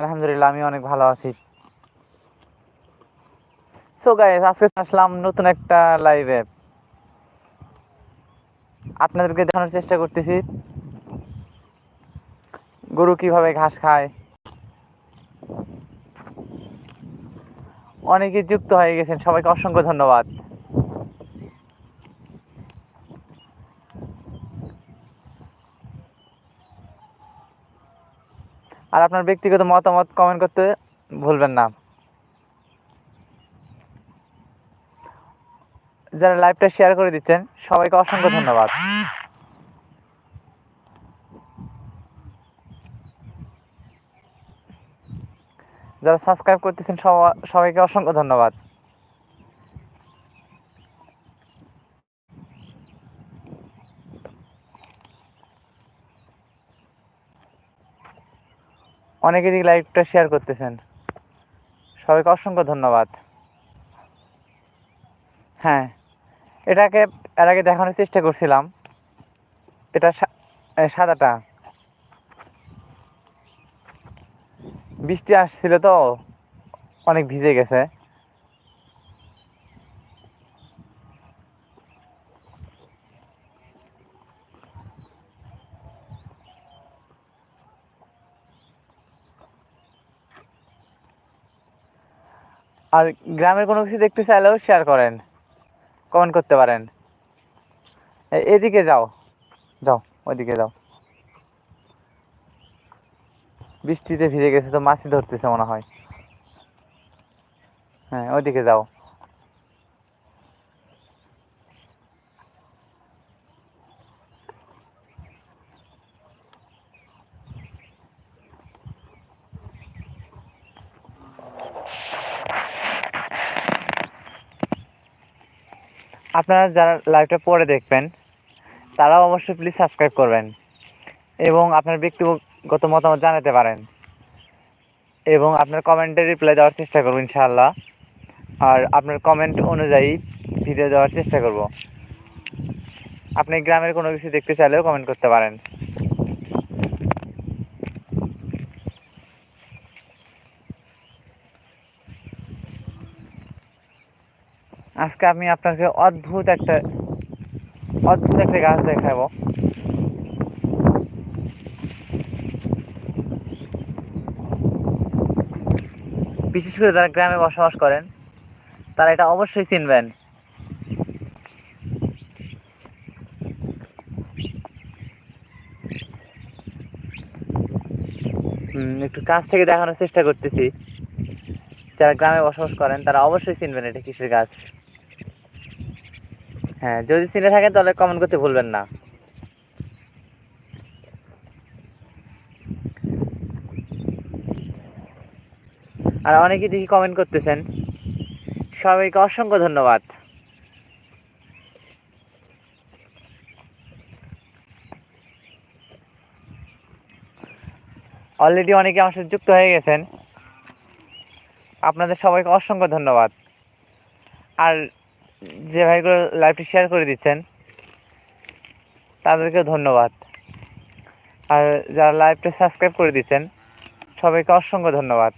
আলহামদুলিল্লাহ আমি অনেক ভালো আছি। সো গাইস আজকে আসলাম নতুন একটা লাইভে আপনাদেরকে দেখানোর চেষ্টা করতেছি। গরু কীভাবে ঘাস খায়? অনেকে যুক্ত হয়ে গেছেন, সবাইকে অসংখ্য ধন্যবাদ। আর আপনার ব্যক্তিগত মতামত কমেন্ট করতে ভুলবেন না। যারা লাইভটা শেয়ার করে দিচ্ছেন, সবাইকে অসংখ্য ধন্যবাদ। যারা সাবস্ক্রাইব করতেছেন সবাইকে অসংখ্য ধন্যবাদ। অনেকে দিকে লাইভটা শেয়ার করতেছেন। সবাইকে অসংখ্য ধন্যবাদ। হ্যাঁ এটাকে এর আগে দেখানোর চেষ্টা করছিলাম। এটা সাদাটা। বৃষ্টি আসছিল তো, অনেক ভিজে গেছে। আর গ্রামের কোনো কিছু দেখতে চাইলেও শেয়ার করেন। কমেন্ট করতে পারেন। এদিকে যাও। যাও, ওইদিকে যাও। বৃষ্টিতে ভিজে গেছে তো মাছই ধরতেছে মনে হয়। হ্যাঁ ওইদিকে যাও। আপনারা যারা লাইভটা পরে দেখবেন, তারাও অবশ্যই প্লিজ সাবস্ক্রাইব করবেন এবং আপনার ব্যক্তিগত মতামত জানাতে পারেন। এবং আপনার কমেন্টে রিপ্লাই দেওয়ার চেষ্টা করব ইনশাআল্লাহ। আর আপনার কমেন্ট অনুযায়ী ভিডিও দেওয়ার চেষ্টা করব। আপনি গ্রামের কোনো কিছু দেখতে চাইলেও কমেন্ট করতে পারেন। আজকে আমি আপনাকে অদ্ভুত একটা অদ্ভুত একটা গাছ দেখাবো। বিশেষ করে যারা গ্রামে বসবাস করেন, তারা এটা অবশ্যই চিনবেন। একটু কাছ থেকে দেখানোর চেষ্টা করতেছি। যারা গ্রামে বসবাস করেন, তারা অবশ্যই চিনবেন এটা কিসের গাছ। হ্যাঁ যদি চিনে থাকেন তাহলে কমেন্ট করতে ভুলবেন না। আর অনেকে দেখি কমেন্ট করতেছেন। সবাইকে অসংখ্য ধন্যবাদ। অলরেডি অনেকে আমার সাথে যুক্ত হয়ে গেছেন। আপনাদের সবাইকে অসংখ্য ধন্যবাদ। আর যে ভাইগুলো লাইভটি শেয়ার করে দিচ্ছেন তাদেরকে ধন্যবাদ। আর যারা লাইভটা সাবস্ক্রাইব করে দিচ্ছেন, সবাইকে অসংখ্য ধন্যবাদ।